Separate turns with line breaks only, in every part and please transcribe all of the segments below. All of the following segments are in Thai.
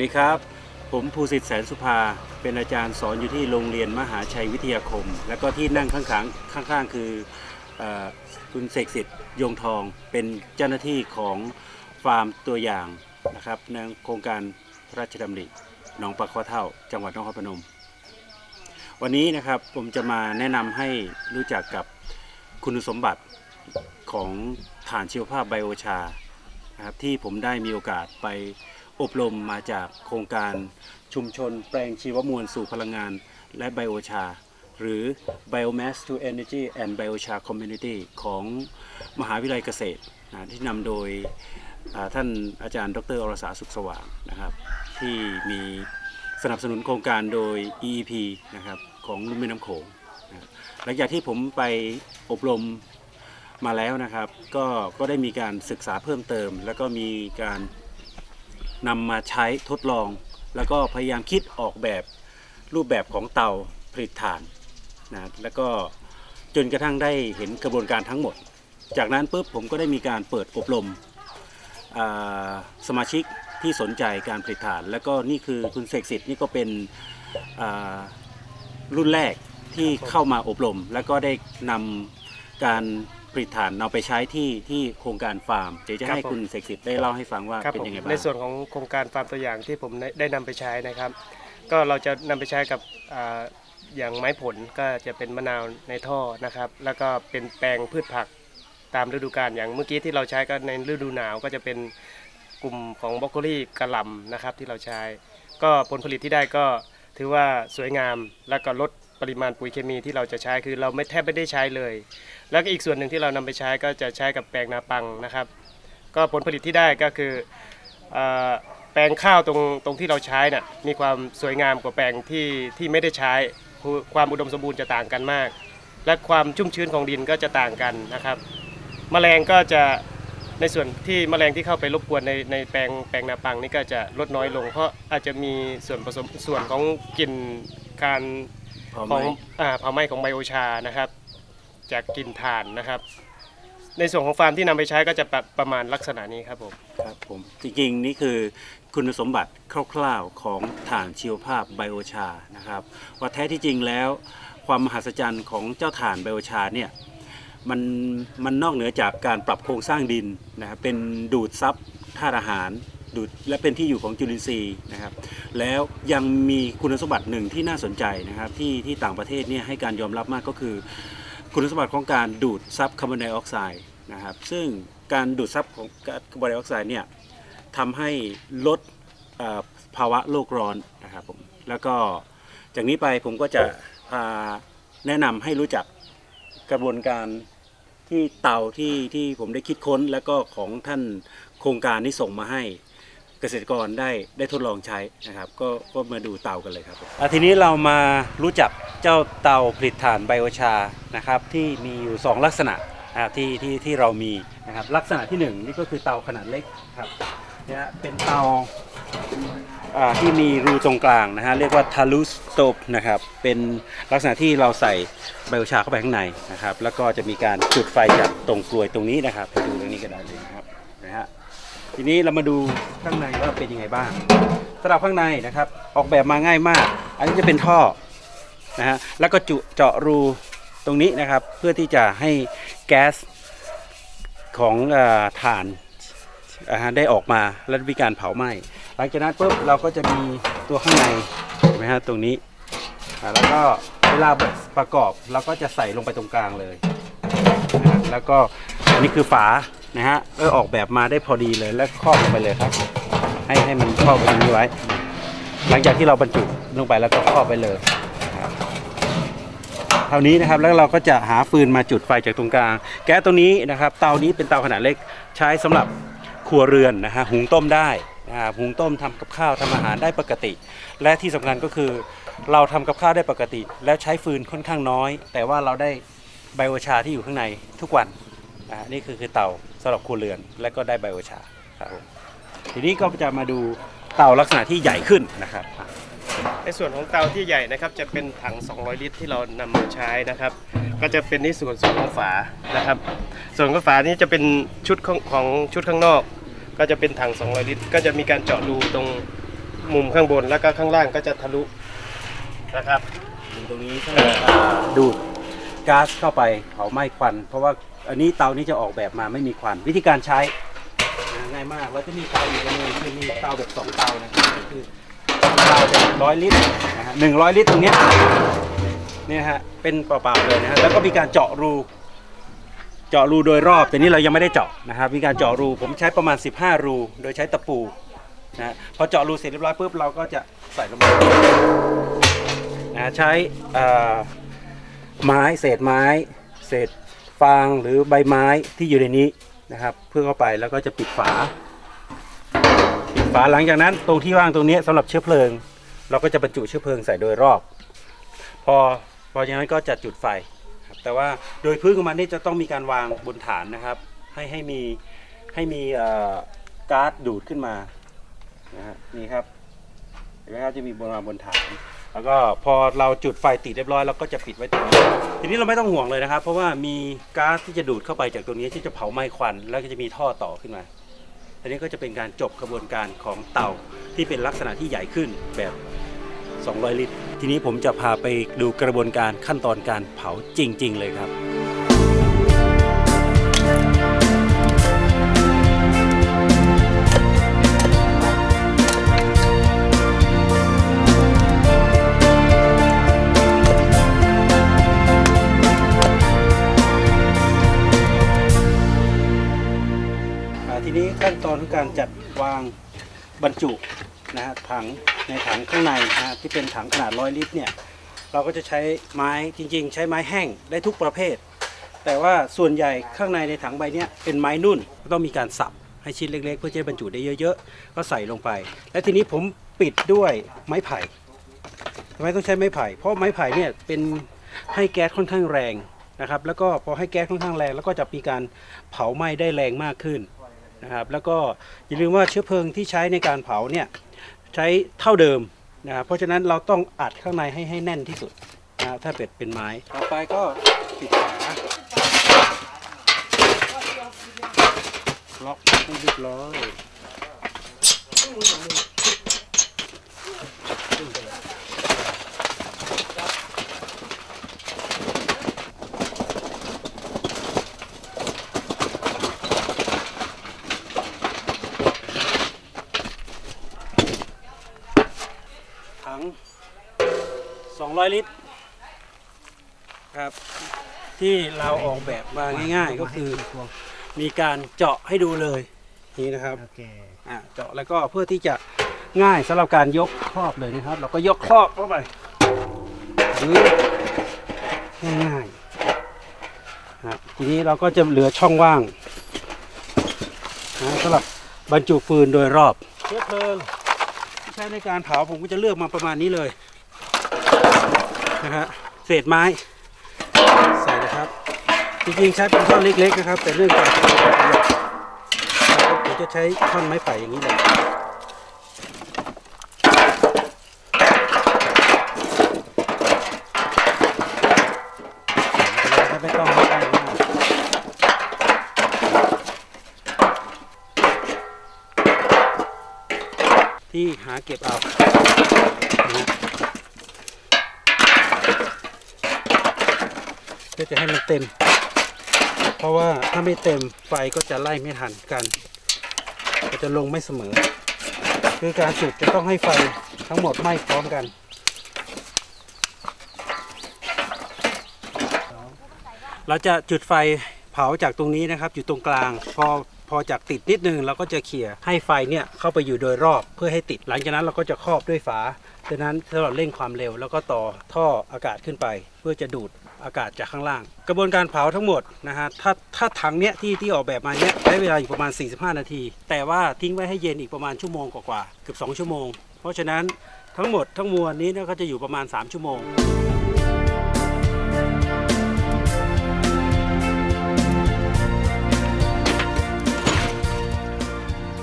สดีครับ ผมภูสิทธิ์แสนสุภา เป็นอาจารย์สอนอยู่ที่โรงเรียนมหาชัยวิทยาคม แล้วก็ที่นั่งข้างๆข้างๆ คืออคุณเสกสิทธิ์ยงทอง เป็นเจ้าหน้าที่ของฟาร์มตัวอย่างนะครับในโครงการพระราชดำริหนองปลาข้อเท่า จังหวัดนครพนมวันนี้นะครับผมจะมาแนะนำให้รู้จักกับคุณสมบัติของฐานชีวภาพไบโอชานะครับที่ผมได้มีโอกาสไป อบรมมาจากโครงการชุมชนแปลงชีวมวลสู่พลังงาน และไบโอชา หรือ Biomass to Energy and Biochar Community ของมหาวิทยาลัยเกษตรนะที่นำโดยท่านอาจารย์ ดรอรสาสุขสว่างนะครับที่มีสนับสนุนโครงการโดย EEP นะครับของลุ่มแม่น้ำโขงนะหลังจากที่ผมไปอบรมมาแล้วนะครับ ก็ก็ได้มีการศึกษาเพิ่มเติม แล้วก็มีการ นำมาใช้ทดลอง แล้วก็พยายามคิดออกแบบรูปแบบของเตาผลิตถ่านนะแล้วก็จนกระทั่งได้เห็นกระบวนการทั้งหมด จากนั้นปุ๊บผมก็ได้มีการเปิดอบรมสมาชิกที่สนใจการผลิตถ่าน แล้วก็นี่คือคุณเสกสิทธิ์นี่ก็เป็นรุ่นแรกที่เข้ามาอบรม แล้วก็ได้นำการ ผลิตถ่านเอาไปใช้ที่ที่โครงการฟาร์มเดี๋ยวจะ
ครับ
ให้
ผม
คุณเสกสิทธิ์ได้เล่าให้ฟังว่า
ครับ
เป็น
ผม
ยังไงบ้าง
ในส่วนของโครงการฟาร์มตัวอย่างที่ผมได้ได้นำไปใช้นะครับ ก็เราจะนำไปใช้กับอ่าอย่างไม้ผลก็จะเป็นมะนาวในท่อนะครับ แล้วก็เป็นแปลงพืชผักตามฤดูกาลอย่างเมื่อกี้ที่เราใช้ก็ในฤดูหนาวก็จะเป็นกลุ่มของบรอกโคลีกระหล่ำนะครับที่เราใช้ ก็ผลผลิตที่ได้ก็ถือว่าสวยงามแล้วก็ลด ปริมาณปุ๋ยเคมีที่เราจะใช้คือเราไม่แทบไม่ได้ใช้เลย แล้วก็อีกส่วนหนึ่งที่เรานำไปใช้ก็จะใช้กับแปลงนาปังนะครับ ก็ผลผลิตที่ได้ก็คืออแปลงข้าวตรงตรงที่เราใช้น่ะมีความสวยงามกว่าแปลงที่ที่ไม่ได้ใช้คือความอุดมสมบูรณ์จะต่างกันมาก และความชุ่มชื้นของดินก็จะต่างกันนะครับแมลงก็จะในส่วนที่แมลงที่เข้าไปรบกวนในในแปลงแปลงนาปังนี่ก็จะลดน้อยลง เพราะอาจจะมีส่วนผสมส่วนของกลิ่นการ
พอไห
ข
ม
องอ่าเผาไหม้ของไบโอชานะครับ จากกลิ่นถ่านนะครับ ในส่วนของฟาร์มที่นำไปใช้ก็จะประประมาณลักษณะนี้ครับผม
ครับผมจริงๆ นี่คือคุณสมบัติคร่าวๆของถ่านชีวภาพไบโอชานะครับว่าแท้ที่จริงแล้ว ความมหัศจรรย์ของเจ้าถ่านไบโอชาเนี่ยมันมันนอกเหนือจากการปรับโครงสร้างดินนะครับเป็นดูดซับธาตุอาหาร ดูดและเป็นที่อยู่ของจุลินทรีย์นะครับ แล้วยังมีคุณสมบัติหนึ่งที่น่าสนใจนะครับที่ที่ต่างประเทศเนี่ยให้การยอมรับมากก็คือ คุณสมบัติของการดูดซับคาร์บอนไดออกไซด์นะครับ ซึ่งการดูดซับของคาร์บอนไดออกไซด์เนี่ยทำให้ลดภาวะโลกร้อนนะครับผมแล้วก็จากนี้ไปผมก็จะพาแนะนำให้รู้จักกระบวนการที่เตาที่ที่ผมได้คิดค้น แล้วก็ของท่านโครงการที่ส่งมาให้ เกษตรกรได้ได้ทดลองใช้นะครับ ก็ก็มาดูเตากันเลยครับอะทีนี้เรามารู้จักเจ้าเตาผลิตถ่านไบโอชานะครับที่มีอยู่ 2 ลักษณะนะครับที่ที่ที่เรามีนะครับลักษณะที่ 1 นี่ก็คือเตาขนาดเล็กครับเนี่ยเป็นเตาอ่าที่มีรูตรงกลางนะฮะเรียกว่าทาลูสโต e นะครับเป็นลักษณะที่เราใส่ไบโอชาเข้าไปข้างในนะครับแล้วก็จะมีการจุดไฟจากตรงกลวยตรงนี้นะครับไปดูตรงนี้ก็ได้เลยนะครับนะฮะ ทีนี้เรามาดูข้างในว่าเป็นยังไงบ้างสำหรับข้างในนะครับ ออกแบบมาง่ายมาก อันนี้จะเป็นท่อนะฮะแล้วก็จุเจาะรูตรงนี้นะครับ เพื่อที่จะให้แก๊สของอาถ่านได้ออกมาและมีการเผาไหม้หลังจากนั้นปุ๊บเราก็จะมีตัวข้างในเห็นไหมฮะตรงนี้แล้วก็เวลาประกอบเราก็จะใส่ลงไปตรงกลางเลย แล้วก็อันนี้คือฝา นะฮะเออออกแบบมาได้พอดีเลยแล้วครอบลงไปเลยครับ ให้ให้มันครอบไปตรงนี้ไว้ หลังจากที่เราบรรจุลงไปแล้วก็ครอบไปเลยเท่านี้นะครับแล้วเราก็จะหาฟืนมาจุดไฟจากตรงกลาง แก๊สตัวนี้นะครับเตานี้เป็นเตาขนาดเล็กใช้สำหรับครัวเรือนนะฮะหุงต้มได้นะครับหุงต้มทำกับข้าวทำอาหารได้ปกติ และที่สำคัญก็คือเราทำกับข้าวได้ปกติ แล้วใช้ฟืนค่อนข้างน้อย แต่ว่าเราได้ไบโอชาที่อยู่ข้างในทุกวัน อ่านี่คือคือเตาสำหรับครัวเรือนและก็ได้ไบโอชาครับผมทีนี้ก็จะมาดูเตาลักษณะที่ใหญ่ขึ้นนะครับอะ
ในส่วนของเตาที่ใหญ่นะครับจะเป็นถัง 200 ลิตรที่เรานำมาใช้นะครับ ก็จะเป็นในส่วนส่วนของฝานะครับ ส่วนของฝานี้จะเป็นชุดของของชุดข้างนอก ก็จะเป็นถัง 200 ลิตร ก็จะมีการเจาะรูตรงมุมข้างบนแล้วก็ข้างล่างก็จะทะลุนะครับ
ดูตรงนี้ก็ดูดก๊าซเข้าไปเผาไหม้ควัน เพราะว่า อันนี้เตานี้จะออกแบบมาไม่มีควันวิธีการใช้นะง่ายมากเราจะมีเตาอยู่ตรงนี้คือมีเตาแบบสองเตานะครับก็คือเตาแบบร้อยลิตรนะฮะหนึ่งร้อยลิตรตรงเนี้ยเนี่ยฮะเป็นเปล่าๆเลยนะฮะแล้วก็มีการเจาะรู เจาะรูโดยรอบแต่นี้เรายังไม่ได้เจาะนะครับมีการเจาะรูผมใช้ประมาณ 15 รู โดยใช้ตะปูนะฮะพอเจาะรูเสร็จเรียบร้อยปุ๊บเราก็จะใส่ลงไปนะใช้เอ่อไม้เศษไม้เศษ ฟางหรือใบไม้ที่อยู่ในนี้นะครับ เพื่อเข้าไปแล้วก็จะปิดฝา ปิดฝาหลังจากนั้นตรงที่ว่างตรงนี้สำหรับเชื้อเพลิง เราก็จะบรรจุเชื้อเพลิงใส่โดยรอบ พอพออย่างนั้นก็จะจุดไฟครับแต่ว่าโดยพื้นของมันนี่จะต้องมีการวางบนฐานนะครับ ให้ให้มีให้มีก๊าซดูดขึ้นมานะฮะนี่ครับเห็นไหมครับจะมีบนวางบนฐาน แล้วก็พอเราจุดไฟติดเรียบร้อยเราก็จะปิดไว้ตรงนี้ ทีนี้เราไม่ต้องห่วงเลยนะครับ เพราะว่ามีก๊าซที่จะดูดเข้าไปจากตรงนี้ที่จะเผาไหม้ควัน แล้วก็จะมีท่อต่อขึ้นมา อันนี้ก็จะเป็นการจบกระบวนการของเตาที่เป็นลักษณะที่ใหญ่ขึ้นแบบ 200 ลิตร ทีนี้ผมจะพาไปดูกระบวนการขั้นตอนการเผาจริง ๆ เลยครับ อนของการจัดวางบรรจุนะฮะถังในถังข้างในนะฮะที่เป็นถังขนาดร้อยลิตรเนี่ยเราก็จะใช้ไม้จริง ๆ ใช้ไม้แห้งได้ทุกประเภท แต่ว่าส่วนใหญ่ข้างในในถังใบเนี้ยเป็นไม้นุ่นก็ต้องมีการสับให้ชิ้นเล็ก ๆ เพื่อจะบรรจุได้เยอะ ๆ ก็ใส่ลงไป และทีนี้ผมปิดด้วยไม้ไผ่ทำไมต้องใช้ไม้ไผ่ เพราะไม้ไผ่เนี่ยเป็นให้แก๊สค่อนข้างแรงนะครับแล้วก็พอให้แก๊สค่อนข้างแรง แล้วก็จะมีการเผาไหม้ได้แรงมากขึ้น นะครับแล้วก็อย่าลืมว่าเชื้อเพลิงที่ใช้ในการเผาเนี่ยใช้เท่าเดิมนะครับเพราะฉะนั้นเราต้องอัดข้างในให้ให้แน่นที่สุดนะถ้าเป็ดเป็นไม้ต่อไปก็ปิดฝาล็อกให้เรียบร้อย 200 ลิตรครับ ที่เราออกแบบมาง่ายๆ ก็คือมีการเจาะให้ดูเลยนี่นะครับ
โอเค
อะเจาะแล้วก็เพื่อที่จะง่ายสำหรับการยกครอบเลยนะครับ เราก็ยกครอบเข้าไปนี่ง่ายๆนะทีนี้เราก็จะเหลือช่องว่างนะสำหรับบรรจุฟืนโดยรอบเชื้อเพลิงที่ใช้ในการเผาผมก็จะเลือกมาประมาณนี้เลย นะฮะเศษไม้ ใส่นะครับ จริงๆใช้เป็นท่อนเล็กๆนะครับ แต่เรื่องการผาประหยัดผมจะใช้ท่อนไม้ไผ่อย่างนี้เลยไม่ต้องให้ได้มากที่หาเก็บเอานะฮะเพื่อ จะให้มันเต็ม เพราะว่าถ้าไม่เต็มไฟก็จะไล่ไม่ทันกัน ก็จะลงไม่เสมอ คือการจุดจะต้องให้ไฟทั้งหมดไหม้พร้อมกันเราจะจุดไฟเผาจากตรงนี้นะครับ อยู่ตรงกลาง พอพอจากติดนิดนึงเราก็จะเขี่ยให้ไฟเนี่ยเข้าไปอยู่โดยรอบเพื่อให้ติด หลังจากนั้นเราก็จะครอบด้วยฝาดังนั้นถ้าเราเร่งความเร็ว แล้วก็ต่อท่ออากาศขึ้นไป เพื่อจะดูด อากาศจากข้างล่าง กระบวนการเผาทั้งหมดนะฮะถ้าถ้าถังเนี้ยที่ที่ออกแบบมาเนี้ยใช้เวลาอยู่ประมาณ 45 นาที แต่ว่าทิ้งไว้ให้เย็นอีกประมาณชั่วโมงกว่าๆเกือบ2ชั่วโมง เพราะฉะนั้นทั้งหมดทั้งมวลนี้เนี่ยก็จะอยู่ประมาณ 3 ชั่วโมง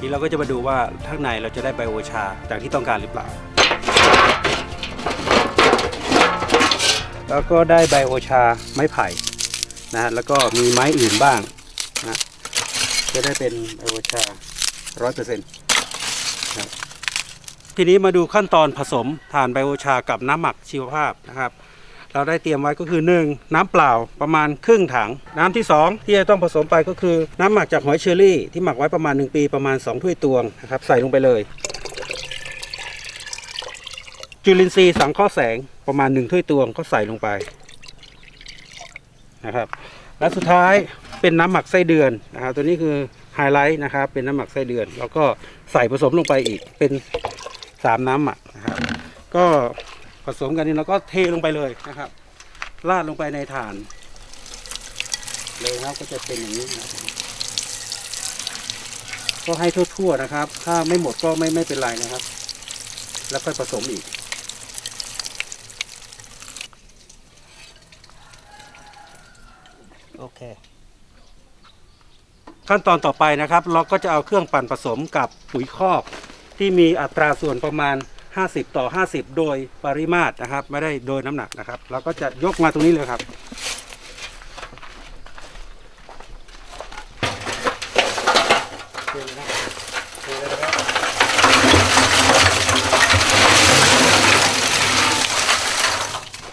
นี่เราก็จะมาดูว่าข้างในเราจะได้ไบโอชาอย่างที่ต้องการหรือเปล่า แล้วก็ได้ไบโอชาไม้ไผ่นะฮะแล้วก็มีไม้อื่นบ้างนะจะได้เป็นไบโอชาร้อยเปอร์เซ็นต์ทีนี้มาดูขั้นตอนผสมถ่านไบโอชากับน้ำหมักชีวภาพนะครับ เราได้เตรียมไว้ก็คือ 1. น้ำเปล่าประมาณครึ่งถัง น้ำที่ 2 ที่จะต้องผสมไปก็คือน้ำหมักจากหอยเชอรี่ที่หมักไว้ประมาณ 1 ปีประมาณ 2 ถ้วยตวงนะครับใส่ลงไปเลย จุลินทรีย์สังเคราะห์แสง ประมาณ1ถ้วยตวงก็ใส่ลงไปนะครับ และสุดท้ายเป็นน้ำหมักไส้เดือนนะครับ ตัวนี้คือไฮไลท์นะครับ เป็นน้ำหมักไส้เดือน แล้วก็ใส่ผสมลงไปอีกเป็น3น้ำหมักนะครับ ก็ผสมกันนี่เราก็เทลงไปเลยนะครับราดลงไปในถ่าน เลยครับก็จะเป็นอย่างนี้นก็ให้ทั่วๆนะครับ ถ้าไม่หมดก็ไม่ไม่เป็นไรนะครับ แล้วค่อยผสมอีก โอ เค ขั้นตอนต่อไปนะครับ เราก็จะเอาเครื่องปั่นผสมกับปุ๋ยคอก ที่มีอัตราส่วนประมาณ 50 ต่อ 50 โดยปริมาตรนะครับ ไม่ได้โดยน้ำหนักนะครับ เราก็จะยกมาตรงนี้เลยครับ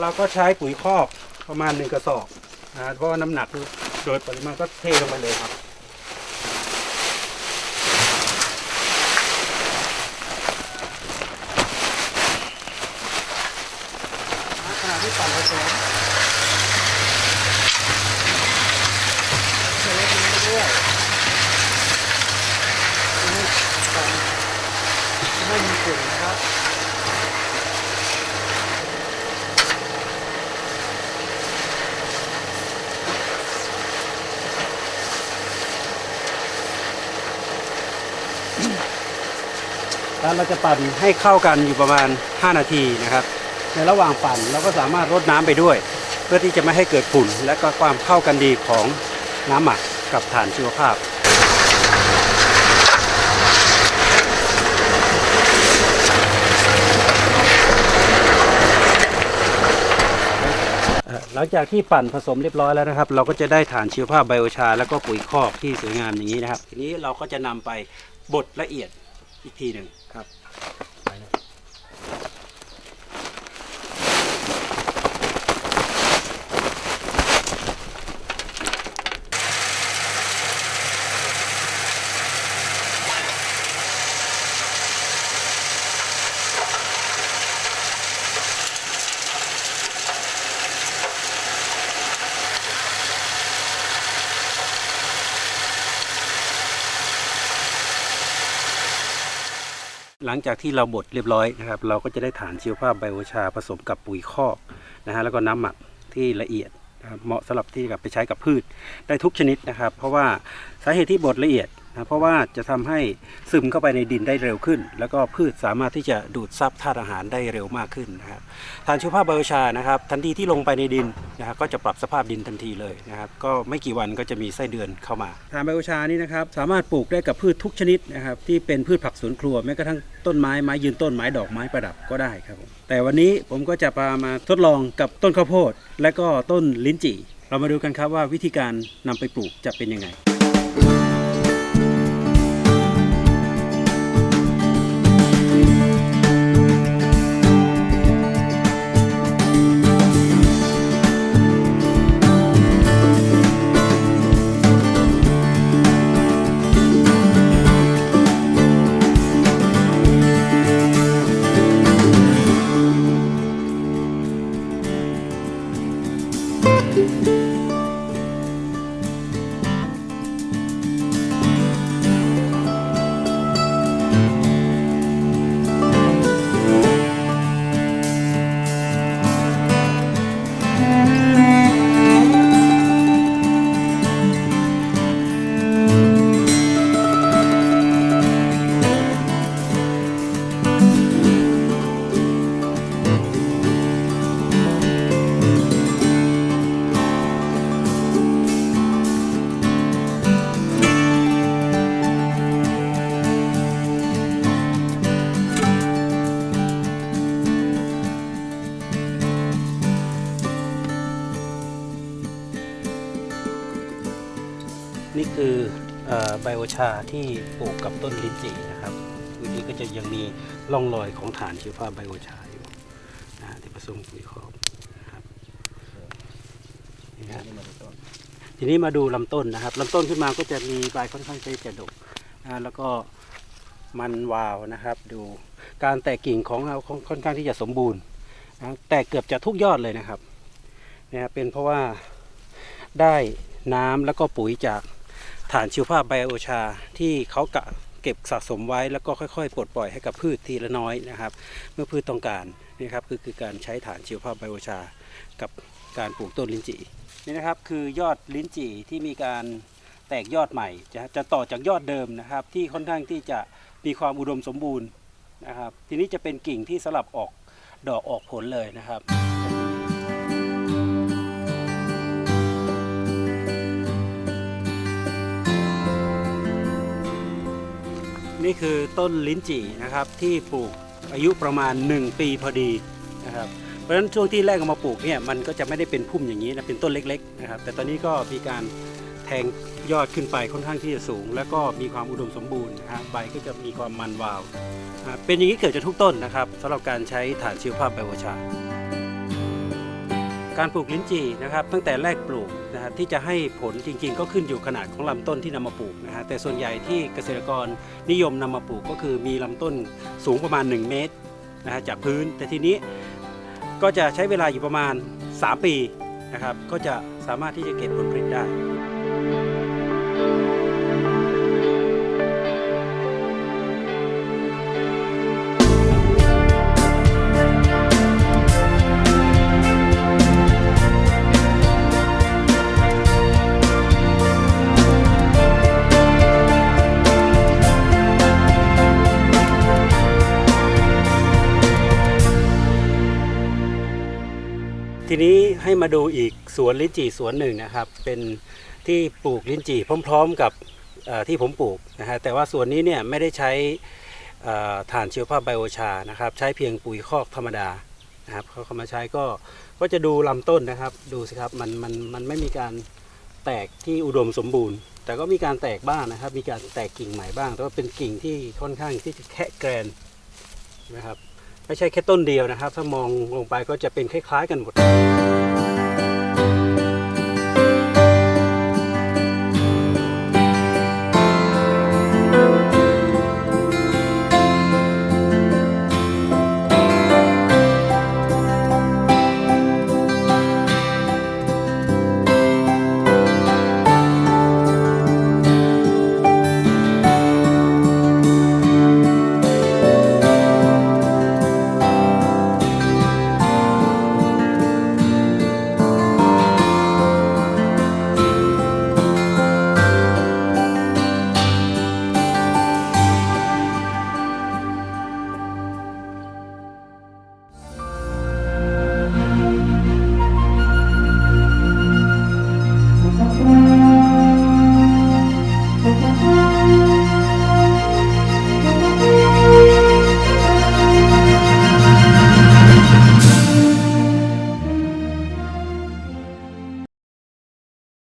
เราก็ใช้ปุ๋ยคอกประมาณหนึ่งกระสอบ นะเพราะน้ำหนักโดยปริมาณก็เทลงไปเลยครับขณะที่ปั่นผสมใส่ลงไปด้วยไม่ปั่นไม่มีฝุ่นนะครับ แล้วเราจะปั่นให้เข้ากันอยู่ประมาณ 5 นาทีนะครับ ในระหว่างปั่นเราก็สามารถรดน้ำไปด้วย เพื่อที่จะไม่ให้เกิดฝุ่น และก็ความเข้ากันดีของน้ำหมักกับถ่านชีวภาพหลังจากที่ปั่นผสมเรียบร้อยแล้วนะครับ เราก็จะได้ฐานชีวภาพไบโอชา แล้วก็ปุ๋ยคอกที่สวยงามอย่างนี้นะครับ ทีนี้เราก็จะนำไปบดละเอียด อีกทีหนึ่งครับ หลังจากที่เราบดเรียบร้อยนะครับ เราก็จะได้ฐานชีวภาพไบโอชาผสมกับปุ๋ยคอกนะฮะแล้วก็น้ำหมักที่ละเอียดเหมาะสำหรับที่กับไปใช้กับพืชได้ทุกชนิดนะครับ เพราะว่าสาเหตุที่บดละเอียด นะเพราะว่าจะทำให้ซึมเข้าไปในดินได้เร็วขึ้น แล้วก็พืชสามารถที่จะดูดซับธาตุอาหารได้เร็วมากขึ้นนะครับฐานชีวภาพไบโอชานะครับทันทีที่ลงไปในดินนะครับก็จะปรับสภาพดินทันทีเลยนะครับก็ไม่กี่วันก็จะมีไส้เดือนเข้ามาฐานไบโอชานี่นะครับสามารถปลูกได้กับพืชทุกชนิดนะครับที่เป็นพืชผักสวนครัวแม้กระทั่งต้นไม้ไม้ยืนต้นไม้ดอกไม้ประดับก็ได้ครับผมแต่วันนี้ผมก็จะพามาทดลองกับต้นข้าวโพดและก็ต้นลิ้นจี่เรามาดูกันครับว่าวิธีการนำไปปลูกจะเป็นยังไง บโอชาที่ปลูกกับต้นลิ้นจี่นะครับวิธีก็จะยังมีร่องรอยของฐานชีวภาพไบโอชาอยู่นะที่ผสมปุ๋ยคอกนะครับนี่ฮะทีนี้มาดูลำต้นนะครับลำต้นขึ้นมาก็จะมีใบค่อนข้างที่จะดกนะแล้วก็มันวาวนะครับ ดูการแตกกิ่งของเราค่อนข้างที่จะสมบูรณ์นะแตกเกือบจะทุกยอดเลยนะครับนะฮะเป็นเพราะว่าได้น้ำแล้วก็ปุ๋ยจาก ฐานชีวภาพไบโอชาที่เขากะเก็บสะสมไว้แล้วก็ค่อยๆ ปลดปล่อยให้กับพืชทีละน้อยนะครับ เมื่อพืชต้องการนี่ครับคือคือการใช้ฐานชีวภาพไบโอชา กับการปลูกต้นลิ้นจี่นี่นะครับคือยอดลิ้นจี่ที่มีการแตกยอดใหม่จะจะต่อจากยอดเดิมนะครับ ที่ค่อนข้างที่จะมีความอุดมสมบูรณ์นะครับ ทีนี้จะเป็นกิ่งที่สลับออกดอกออกผลเลยนะครับ นี่คือต้นลิ้นจี่นะครับที่ปลูกอายุประมาณ 1 ปีพอดีนะครับเพราะฉะนั้นช่วงที่แรกเอามาปลูกเนี่ยมันก็จะไม่ได้เป็นพุ่มอย่างนี้นะเป็นต้นเล็กๆนะครับแต่ตอนนี้ก็มีการแทงยอดขึ้นไปค่อนข้างที่จะสูง แล้วก็มีความอุดมสมบูรณ์นะฮะใบก็จะมีความมันวาว เป็นอย่างนี้เกิดจากทุกต้นนะครับสำหรับการใช้ฐานชีวภาพไบโอชา การปลูกลิ้นจี่นะครับตั้งแต่แรกปลูกนะฮะที่จะให้ผลจริงๆ ก็ขึ้นอยู่ขนาดของลำต้นที่นำมาปลูกนะฮะแต่ส่วนใหญ่ที่เกษตรกรนิยมนำมาปลูกก็คือมีลำต้นสูงประมาณ 1 เมตรนะฮะจากพื้น แต่ทีนี้ก็จะใช้เวลาอยู่ประมาณ 3 ปีนะครับก็จะสามารถที่จะเก็บผลผลิตได้ มาดูอีกสวนลิ้นจี่สวนหนึ่งนะครับ เป็นที่ปลูกลิ้นจี่พร้อม ๆ กับที่ผมปลูกนะฮะแต่ว่าสวนนี้เนี่ยไม่ได้ใช้เอ่อถ่านชีวภาพไบโอชานะครับ ใช้เพียงปุ๋ยคอกธรรมดานะครับเขาเข้ามาใช้ก็ก็จะดูลำต้นนะครับ ดูสิครับมันมันมันไม่มีการแตกที่อุดมสมบูรณ์ แต่ก็มีการแตกบ้างนะครับ มีการแตกกิ่งใหม่บ้าง แต่ว่าเป็นกิ่งที่ค่อนข้างที่จะแคะแกรนนะครับ ไม่ใช่แค่ต้นเดียวนะครับ ถ้ามองลงไปก็จะเป็นคล้าย ๆ กันหมด